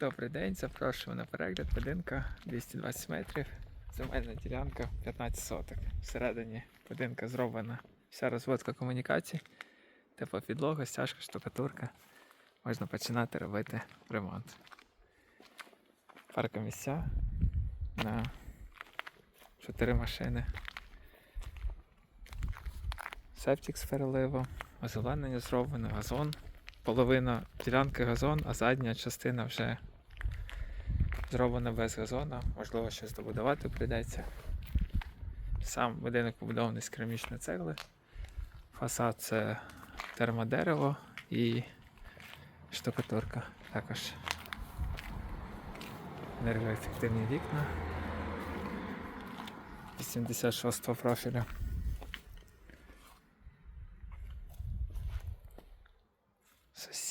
Добрий день, запрошую на перегляд. Будинка 220 метрів. Земельна ділянка 15 соток. Всередині будинка зроблена вся розводка комунікацій, тепла підлога, стяжка, штукатурка. Можна починати робити ремонт. Паркомісця на 4 машини. Септик з переливом, озеленення зроблено, газон. Половина ділянки газон, а задня частина вже зроблена без газону. Можливо, щось добудувати прийдеться. Сам будинок побудований з керамічної цегли. Фасад це термодерево і штукатурка також. Енергоефективні вікна 86 профілю.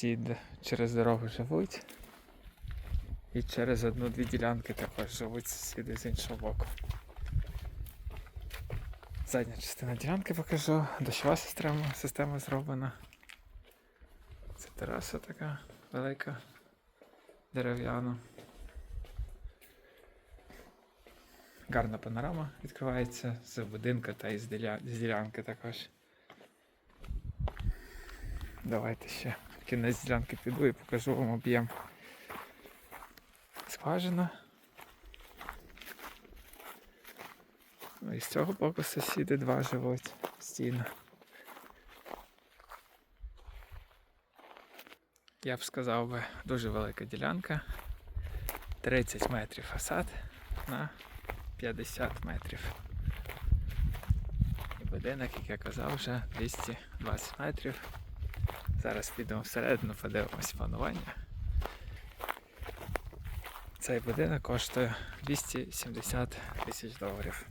Сусід через дорогу живуть. І через одну-дві ділянки також живуть сусіди з іншого боку. Задня частина ділянки покажу. Дощова система, система зроблена. Це тераса така велика, дерев'яна. Гарна панорама відкривається з будинка та із ділянки також. Давайте ще кінець ділянки піду і покажу вам об'єм. Скважина. Ну і з цього боку сусіди два живуть стіна. Я б сказав би дуже велика ділянка. 30 метрів фасад на 50 метрів. І будинок, як я казав, вже 220 метрів. Зараз підемо всередину, подивимось планування. Цей будинок коштує 270 тисяч доларів.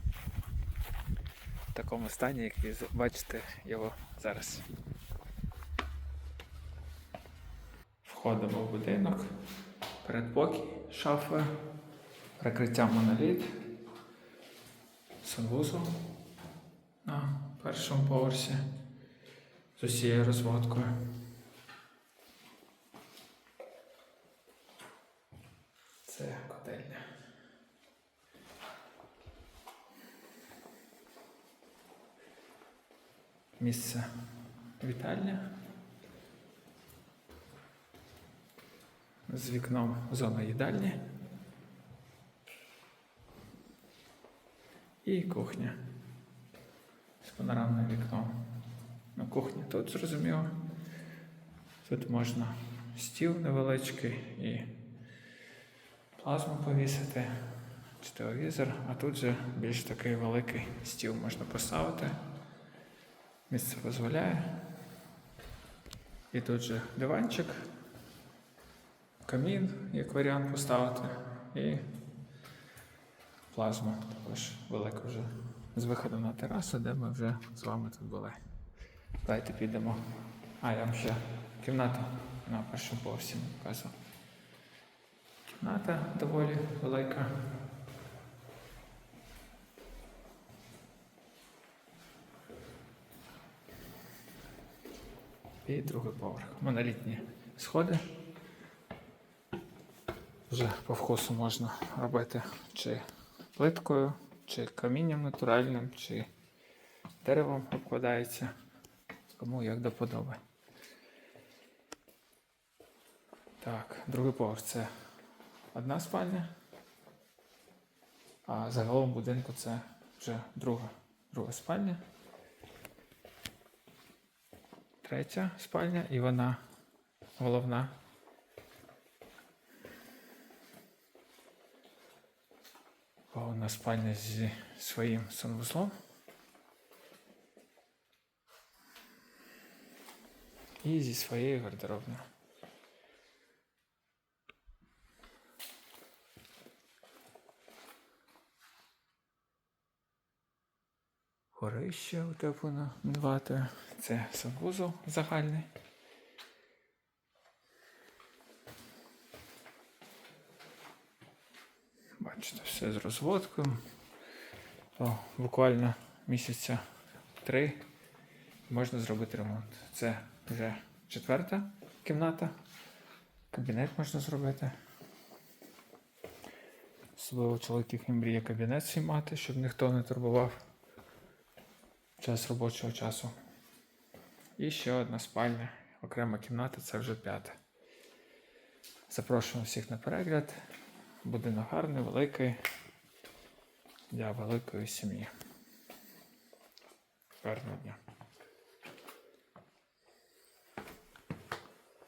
В такому стані, як ви бачите його зараз. Входимо в будинок, передпокій, шафа, прикриття моноліт, санвузол на першому поверсі з усією розводкою. Це котельня. Місце вітальня. З вікном зона їдальні. І кухня. З панорамним вікном. На кухні тут зрозуміло. Тут можна стіл невеличкий і плазму повісити, чи телевізор, а тут же більш такий великий стіл можна поставити. Місце дозволяє. І тут же диванчик, камін, як варіант поставити, і плазму також велику вже з виходу на терасу, де ми вже з вами тут були. Давайте підемо. А, я вам ще кімнату на першому поверсі показував. Кімната доволі велика. І другий поверх. Монолітні сходи. Вже по вкусу можна робити чи плиткою, чи камінням натуральним, чи деревом обкладається. Кому як до подоби. Так, другий поверх це одна спальня, а загалом в будинку це вже друга, друга спальня. Третя спальня і вона головна. Головна спальня зі своїм санвузлом. І зі своєю гардеробною. Горище утеплено мінватою. Це санвузол загальний. Бачите, все з розводкою. О, буквально місяця три можна зробити ремонт. Це вже четверта кімната. Кабінет можна зробити. Особливо чоловік і мріє кабінет свій мати, щоб ніхто не турбував час робочого часу. І ще одна спальня, окрема кімната, це вже п'ята. Запрошуємо всіх на перегляд. Будинок гарний, великий. Для великої сім'ї. Гарного дня.